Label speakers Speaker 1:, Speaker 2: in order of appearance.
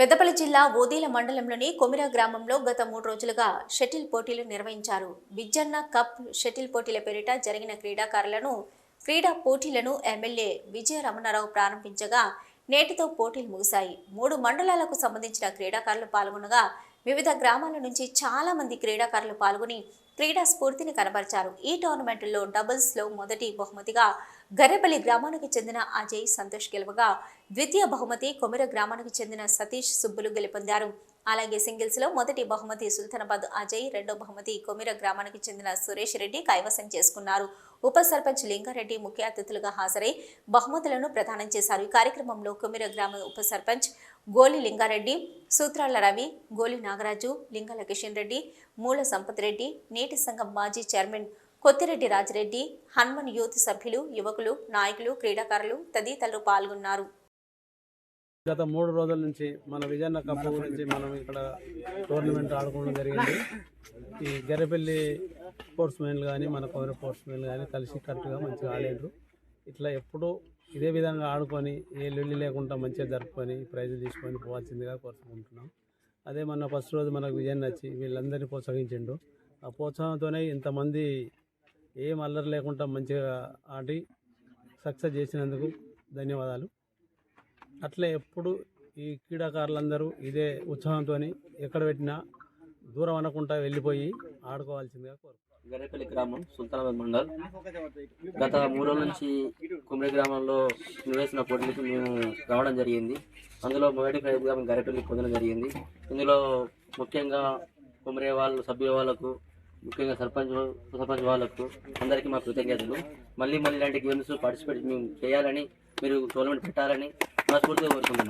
Speaker 1: పెద్దపల్లి జిల్లా ఓదీల మండలంలోని కొమిరా గ్రామంలో గత మూడు రోజులుగా షటిల్ పోటీలు నిర్వహించారు. బిజ్జన్న కప్ షటిల్ పోటీల పేరిట జరిగిన క్రీడాకారులను క్రీడా పోటీలను ఎమ్మెల్యే విజయ రమణారావు ప్రారంభించగా నేటితో పోటీలు ముగిశాయి. మూడు మండలాలకు సంబంధించిన క్రీడాకారులు పాల్గొనగా వివిధ గ్రామాల నుంచి చాలా మంది క్రీడాకారులు పాల్గొని క్రీడా స్ఫూర్తిని కనబరిచారు. ఈ టోర్నమెంట్లో డబుల్స్లో మొదటి బహుమతిగా గర్రెపల్లి గ్రామానికి చెందిన అజయ్ సంతోష్ గెలవగా ద్వితీయ బహుమతి కొమిర గ్రామానికి చెందిన సతీష్ సుబ్బులు గెలుపొందారు. అలాగే సింగిల్స్లో మొదటి బహుమతి సుల్తానాబాద్ అజయ్ రెండో బహుమతి కొమిర గ్రామానికి చెందిన సురేష్ రెడ్డి కైవసం చేసుకున్నారు. ఉప సర్పంచ్ లింగారెడ్డి ముఖ్య అతిథులుగా హాజరై బహుమతులను ప్రదానం చేశారు. ఈ కార్యక్రమంలో కొమిర గ్రామ ఉప సర్పంచ్ గోలి లింగారెడ్డి సూత్రాల రవి గోలి నాగరాజు లింగాల కిషన్ రెడ్డి మూల సంపత్ రెడ్డి నీటి సంఘం మాజీ చైర్మన్ కొత్తిరెడ్డి రాజిరెడ్డి హన్మన్ యూత్ సభ్యులు యువకులు నాయకులు క్రీడాకారులు తదితరులు పాల్గొన్నారు.
Speaker 2: గత మూడు రోజుల నుంచి మన విజయన్న కప్ గురించి మనం ఇక్కడ టోర్నమెంట్ ఆడుకోవడం జరిగింది. ఈ గెర్రపల్లి స్పోర్ట్స్ మెన్లు కానీ మన కౌర స్పోర్ట్స్ మెన్లు కానీ కలిసి కరెక్ట్గా మంచిగా ఆడేండ్రు ఇట్లా ఎప్పుడూ ఇదే విధంగా ఆడుకొని ఏ లొల్లి లేకుండా మంచిగా జరుపుకొని ప్రైజ్ తీసుకొని పోవాల్సిందిగా కోరుకుంటున్నాం. అదే మన ఫస్ట్ రోజు మనకు విజయన్ వచ్చి వీళ్ళందరినీ ప్రోత్సహించిండు. ఆ ప్రోత్సాహంతోనే ఇంతమంది ఏం అల్లరి లేకుండా మంచిగా ఆడి సక్సెస్ చేసినందుకు ధన్యవాదాలు. అట్లే ఎప్పుడు ఈ క్రీడాకారులందరూ ఇదే ఉత్సాహంతో ఎక్కడ పెట్టినా దూరం అనకుండా వెళ్ళిపోయి ఆడుకోవాల్సిందిగా కోరుకుంటున్నాను
Speaker 3: గరేపల్లి గ్రామం సుల్తానాబాద్ మండల్. గత మూడు రోజుల నుంచి కుమిడి గ్రామంలో నివేసిన పోటీలకు మేము రావడం జరిగింది. అందులో మొదటి ప్రైజ్గా మేము గరేపల్లి పొందడం జరిగింది. ఇందులో ముఖ్యంగా కుమరే వాళ్ళు సభ్యుల వాళ్ళకు ముఖ్యంగా సర్పంచ్ సర్పంచ్ వాళ్ళకు అందరికీ మా కృతజ్ఞతలు. మళ్ళీ మళ్ళీ ఇలాంటి గేమ్స్ పార్టిసిపేట్ మేము చేయాలని మీరు టోర్నమెంట్ పెట్టాలని మనస్ఫూర్తిగా కోరుకుంటున్నాం